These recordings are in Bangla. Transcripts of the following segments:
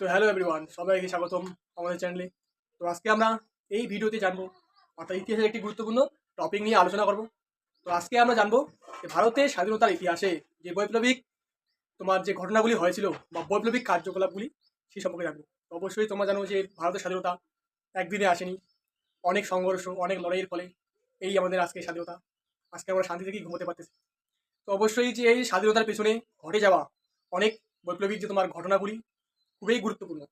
তো হ্যালো এভরিওয়ান সবাইকে স্বাগতম আমাদের চ্যানেলে তো আজকে আমরা এই ভিডিওতে জানব, অর্থাৎ ইতিহাসের একটি গুরুত্বপূর্ণ টপিক নিয়ে আলোচনা করব। তো আজকে আমরা জানব যে ভারতের স্বাধীনতার ইতিহাসে যে বৈপ্লবিক তোমার যে ঘটনাগুলি হয়েছিল বা বৈপ্লবিক কার্যকলাপগুলি সেই সম্পর্কে জানব। অবশ্যই তোমরা জানো যে ভারতের স্বাধীনতা একদিনে আসেনি, অনেক সংঘর্ষ, অনেক লড়াইয়ের ফলে এই আমাদের আজকে স্বাধীনতা। আজকে আমরা শান্তি থেকেই ঘুমোতে পারতেছি। তো অবশ্যই যে এই স্বাধীনতার পেছনে ঘটে যাওয়া অনেক বৈপ্লবিক যে তোমার ঘটনাগুলি খুবই গুরুত্বপূর্ণ।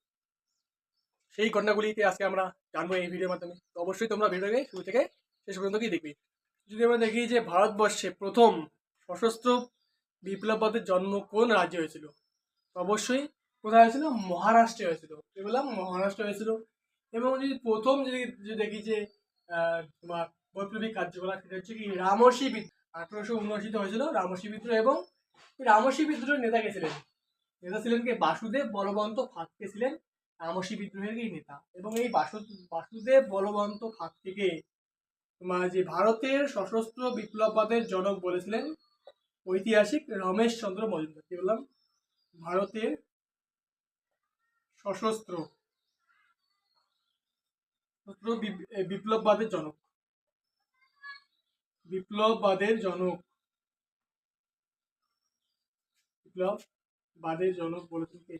সেই ঘটনাগুলিকে আজকে আমরা জানব এই ভিডিওর মাধ্যমে। তো অবশ্যই তোমরা ভিডিওকে শুরু থেকে শেষ পর্যন্ত কি দেখবে। যদি আমরা দেখি যে ভারতবর্ষে প্রথম সশস্ত্র বিপ্লববাদের জন্ম কোন রাজ্যে হয়েছিল? অবশ্যই কোথায় হয়েছিল? মহারাষ্ট্রে হয়েছিল। বললাম মহারাষ্ট্রে হয়েছিল। এবং যদি প্রথম যদি দেখি যে তোমার বৈপ্লবিক কার্যকলাপ সেটা হচ্ছে কি রামসী বিদ্রোহ। আঠারোশো উনআশিতে হয়েছিল রামসী বিদ্রোহ এবং রামসী বিদ্রোহের নেতা কে ছিলেন? নেতা ছিলেন কে? বাসুদেব বলবন্ত ফাতকে ছিলেন রামসী বিদ্রোহের এই নেতা। এবং এই বাসু, বাসুদেব বলবন্ত তোমার যে ভারতের সশস্ত্র বিপ্লববাদের জনক বলেছিলেন ঐতিহাসিক রমেশ চন্দ্র মজুমদার। কি বললাম? ভারতের সশস্ত্র বিপ্লববাদের জনক। বিপ্লববাদের জনক। বিপ্লববাদের জনক বলেছেন কে?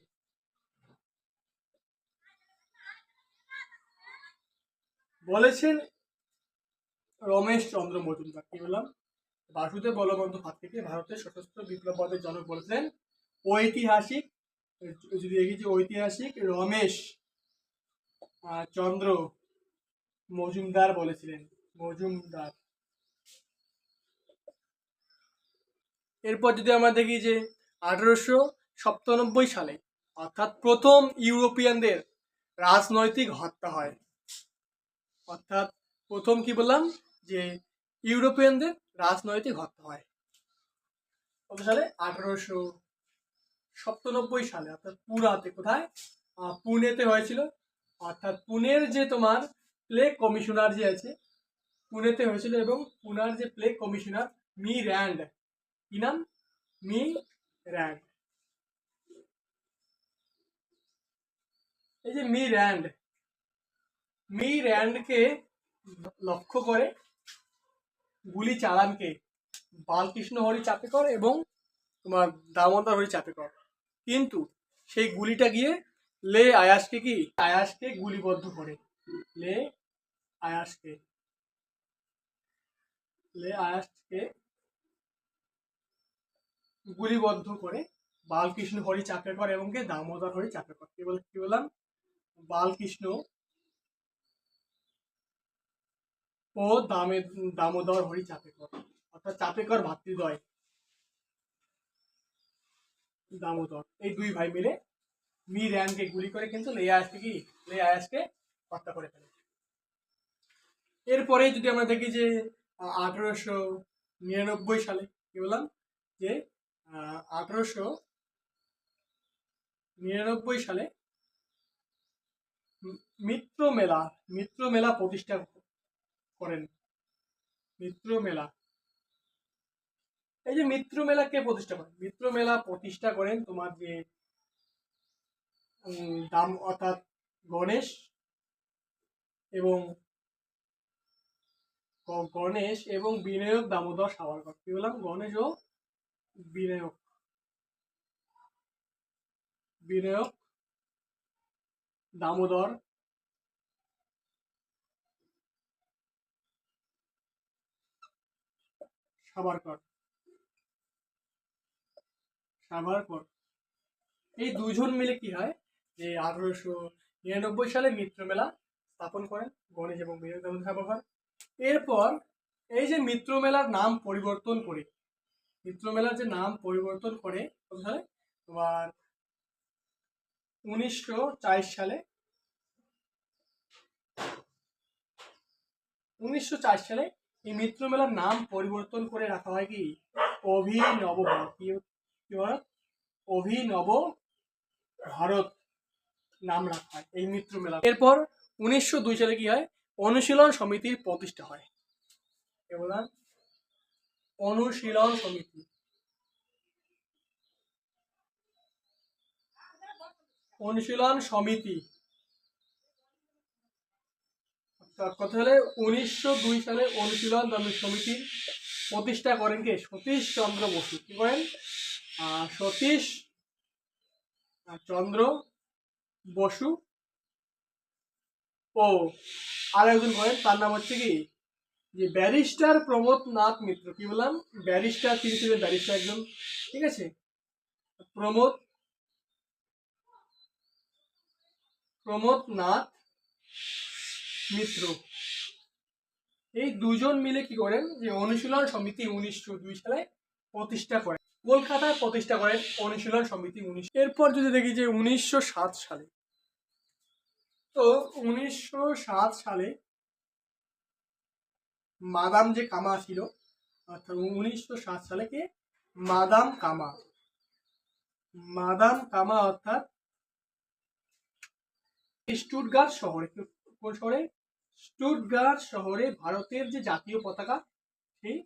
বলেছেন রমেশ চন্দ্র মজুমদার। কি বললাম? বাসুদেব বলবন্ধ থেকে ভারতের সশস্ত্র বিপ্লববাদের জনক বলেছেন, ঐতিহাসিক, যদি দেখি যে ঐতিহাসিক রমেশ চন্দ্র মজুমদার বলেছিলেন, মজুমদার। এরপর যদি আমরা দেখি যে আঠারোশো সপ্তানব্বই সালে, অর্থাৎ প্রথম ইউরোপিয়ানদের রাজনৈতিক হত্যা হয়। অর্থাৎ প্রথম কি বললাম? যে ইউরোপিয়ানদের রাজনৈতিক হত্যা হয়। কত সালে? আঠারোশো সপ্তানব্বই সালে, অর্থাৎ পুরাতে কোথায়? পুনেতে হয়েছিল। অর্থাৎ পুনের যে তোমার প্লে কমিশনার যে আছে, পুনেতে হয়েছিল এবং পুনার যে প্লে কমিশনার মি র্যান্ড, কি নাম? Mr Rand. এই যে মি র্যান্ড মি র্যান্ডকে লক্ষ্য করে, গুলি চালানকে, বালকৃষ্ণ হরি চাপেকর এবং তোমার দামোদর হরি চাপেকর কিন্তু সেই গুলিটা গিয়ে লে আয়াসকে কি? আয়াসকে গুলিবদ্ধ করে। লে আয়াসকে। লে আয়াসকে গুলিবদ্ধ করে, বালকৃষ্ণ হরি চাপেকর এবং কে? দামোদর হরি চাপেকর কি বল কি বললাম? বালকৃষ্ণ ও দামে, দামোদর হরি চাপেকর, অর্থাৎ চাপেকর ভাতৃদ্বয়। দামোদর, এই দুই ভাই মিলে মি র্যানকে গুলি করে কিন্তু লে আয়াসকে কি? লে আয়াসকে হত্যা করে ফেলে। এরপরে যদি আমরা দেখি যে আঠারোশো নিরানব্বই সালে কি বললাম? যে আঠারোশো নিরানব্বই সালে মিত্র মেলা মিত্র মেলা প্রতিষ্ঠা করেন। মিত্র মেলা। এই যে মিত্র মেলা কে প্রতিষ্ঠা করেন? মিত্র মেলা প্রতিষ্ঠা করেন তোমার যে দাম অর্থাৎ গণেশ এবং গণেশ এবং বিনায়ক দামোদর সাভারকর। কি বললাম? গণেশ ও বিনায়ক। বিনায়ক দামোদর। সাভারকর। সাভারকর। এই দুজন মিলে কি হয়? যে আঠারোশো নিরানব্বই সালে মিত্র মেলা স্থাপন করেন গণেশ এবং দামোদর সাভারকর। এরপর এই যে মিত্র মেলার নাম পরিবর্তন করে, মিত্র মেলার যে নাম পরিবর্তন করে তোমার উনিশশো চার সালে উনিশশো চার সালে এই মিত্র মেলার নাম পরিবর্তন করে রাখা হয় কি? অভিনব ভারত। কি ভারত? অভিনব ভারত নাম রাখা হয় এই মিত্র মেলা এরপর উনিশশো দুই সালে কি হয়? অনুশীলন সমিতির প্রতিষ্ঠা হয়। বললাম? অনুশীলন সমিতি। অনুশীলন সমিতি অর্থাৎ কথা হলে উনিশশো দুই সালে অনুশীলন দমন সমিতির প্রতিষ্ঠা করেন কে? সতীশ চন্দ্র বসু। কি করেন? সতীশ চন্দ্র বসু ও আর একজন করেন, তার নাম হচ্ছে কি? যে ব্যারিস্টার প্রমোদ নাথ মিত্র। কি বললাম? ব্যারিস্টার, তিনি ছিলেন ব্যারিস্টার একজন। ঠিক আছে? প্রমোদ প্রমোদ নাথ মিত্র। এই দুজন মিলে কি করেন যে অনুশীলন সমিতি উনিশশো দুই সালে প্রতিষ্ঠা করেন কলকাতায় প্রতিষ্ঠা করেন অনুশীলন সমিতি উনিশ। এরপর যদি দেখি যে উনিশশো সাত সালে, তো উনিশশো সাত সালে মাদাম যে কামা ছিল, অর্থাৎ উনিশশো সাত সালে কে? মাদাম কামা। মাদাম কামা অর্থাৎ স্টুটগার্ট শহরে। কোন শহরে? স্টুটগার্ট শহরে ভারতের যে জাতীয় পতাকা, সেই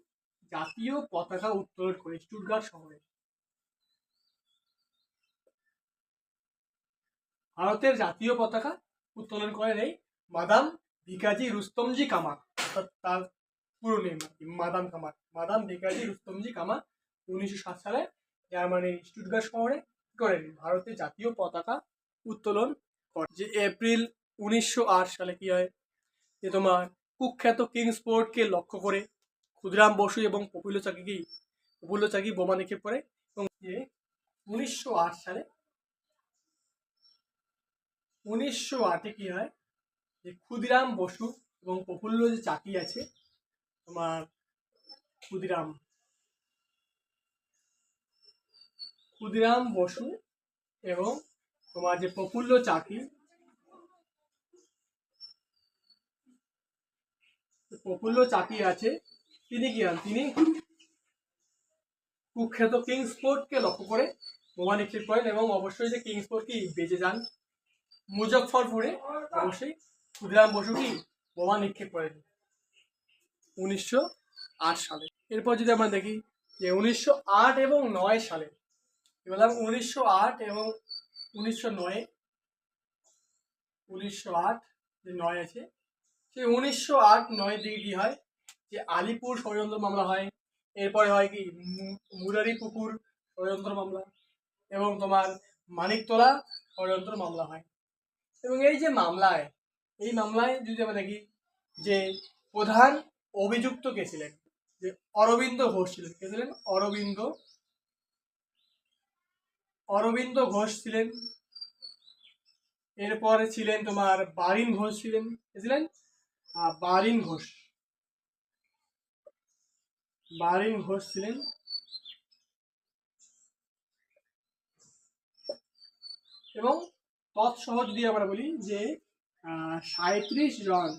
জাতীয় পতাকা উত্তোলন করে স্টুটগার্ট শহরে। ভারতের জাতীয় পতাকা উত্তোলন করেন এই মাদাম ভিকাজি রুস্তমজি কামার অর্থাৎ তার পুরো নেম মাদাম কামার মাদাম ভিকাজি রুস্তমজি কামার উনিশশো সাত সালে জার্মানির স্টুটগার্ট শহরে করেন? ভারতের জাতীয় পতাকা উত্তোলন করে যে এপ্রিল উনিশশো আট সালে কি হয়? যে তোমার কুখ্যাত কিংসপোর্টকে লক্ষ্য করে ক্ষুদিরাম বসু এবং প্রফুল্ল চাকি প্রফুল্ল চাকি বোমা নিক্ষেপ করে এবং যে উনিশশো আট সালে, উনিশশো আটে কি হয়, যে ক্ষুদিরাম বসু এবং প্রফুল্ল যে চাকি আছে, তোমার ক্ষুদিরাম ক্ষুদিরাম বসু এবং তোমার যে প্রফুল্ল চাকি প্রফুল্ল চাকি আছে। তিনি কি হন? তিনি কুখ্যাত কিংসপোর্টকে লক্ষ্য করে বোমা নিক্ষেপ করেন এবং অবশ্যই যে কিংসপোর্ট কি বেঁচে যান। মুজফ্ফরপুরে অবশ্যই ক্ষুদিরাম বসু কি বোমা নিক্ষেপ করেন উনিশশো আট সালে। এরপর যদি আমরা দেখি যে উনিশশো আট এবং নয় সালে বললাম উনিশশো আট এবং উনিশশো নয়, উনিশশো আট যে নয় আছে সেই উনিশশো আট নয় কি হয়, যে আলিপুর ষড়যন্ত্র মামলা হয়, এরপরে হয় কি মুরারি পুকুর ষড়যন্ত্র মামলা এবং তোমার মানিকতলা ষড়যন্ত্র মামলা হয়। এবং এই যে মামলায়, এই মামলায় যদি আমরা দেখি যে প্রধান অভিযুক্ত কে ছিলেন? যে অরবিন্দ ঘোষ ছিলেন। কে ছিলেন? অরবিন্দ। অরবিন্দ ঘোষ ছিলেন। এরপরে ছিলেন তোমার বারিন ঘোষ ছিলেন। ছিলেন? বারিন ঘোষ। বারিন ঘোষ ছিলেন। এবং তৎসহ যদি আমরা বলি যে সাঁত্রিশ জন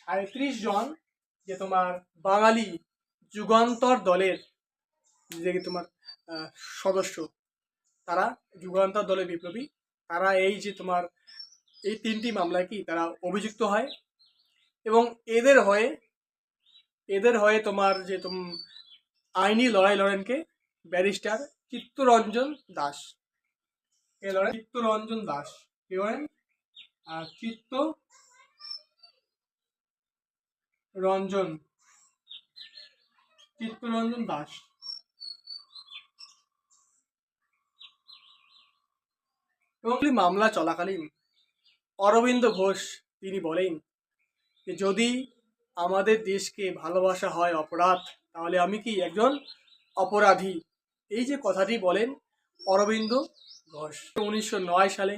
সাঁত্রিশ জন যে তোমার বাঙালি যুগান্তর দলের যে তোমার সদস্য, তারা যুগান্তর দলের বিপ্লবী। তারা এই যে তোমার এই তিনটি মামলায় কি তারা অভিযুক্ত হয়? এবং এদের হয়ে এদের হয়ে তোমার যে তুম আইনি লড়াই লড়েনকে, ব্যারিস্টার চিত্তরঞ্জন দাস। এ লড়েন? চিত্তরঞ্জন দাস। কে করেন আর চিত্ত রঞ্জন চিত্তরঞ্জন দাস। এবং মামলা চলাকালীন অরবিন্দ ঘোষ তিনি বলেন যে, যদি আমাদের দেশকে ভালোবাসা হয় অপরাধ, তাহলে আমি কি একজন অপরাধী? এই যে কথাটি বলেন অরবিন্দ ঘোষ। উনিশশো নয় সালে,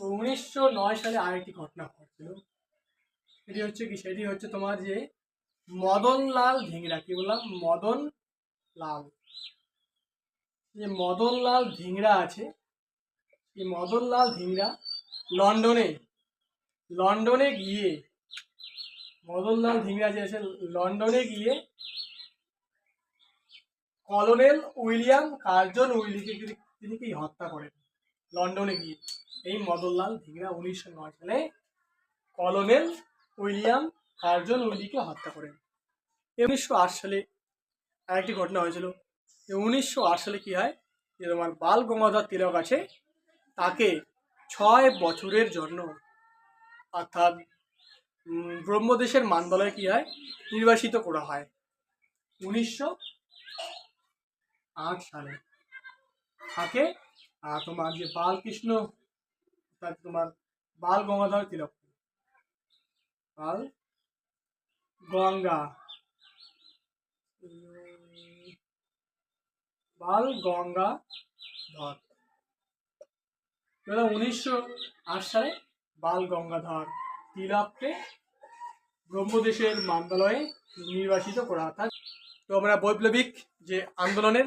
উনিশশো নয় সালে আরেকটি ঘটনা ঘটছিল। সেটি হচ্ছে কি? সেটি হচ্ছে তোমার যে মদনলাল ধিংরা, কি বললাম? মদন লাল যে মদনলাল ধিংরা আছে এই মদনলাল ধিংরা লন্ডনে লন্ডনে গিয়ে, মদনলাল ধিংরা যে আছে লন্ডনে গিয়ে কলোনেল উইলিয়াম কার্জন উইলিকে তিনি- কি হত্যা করেন? লন্ডনে গিয়ে। এই মদনলাল ধিংরা উনিশশো নয় সালে কলোনেল উইলিয়াম কার্জন উইলিকে হত্যা করেন। উনিশশো আট সালে আরেকটি ঘটনা হয়েছিল। উনিশশো আট সালে কি হয়? যে তোমার বাল গঙ্গাধর তিলক আছে, তাকে ছয় বছরের জন্য। অর্থাৎ ব্রহ্মদেশের মানদলয়ে কি হয়? নির্বাসিত করা হয়। উনিশশো আট সালে। আহ, তোমার যে বালকৃষ্ণ তোমার বাল গঙ্গাধর তিলক। বাল গঙ্গা। বাল গঙ্গা ধর উনিশশো আট সালে বাল গঙ্গাধর তিলককে ব্রহ্মদেশের মান্দালয়ে নির্বাসিত করা অর্থাৎ তো আমরা বৈপ্লবিক যে আন্দোলনের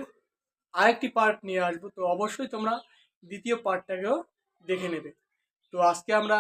আরেকটি পার্ট নিয়ে আসব। তো অবশ্যই তোমরা দ্বিতীয় পার্টটাকেও দেখে নেবে। তো আজকে আমরা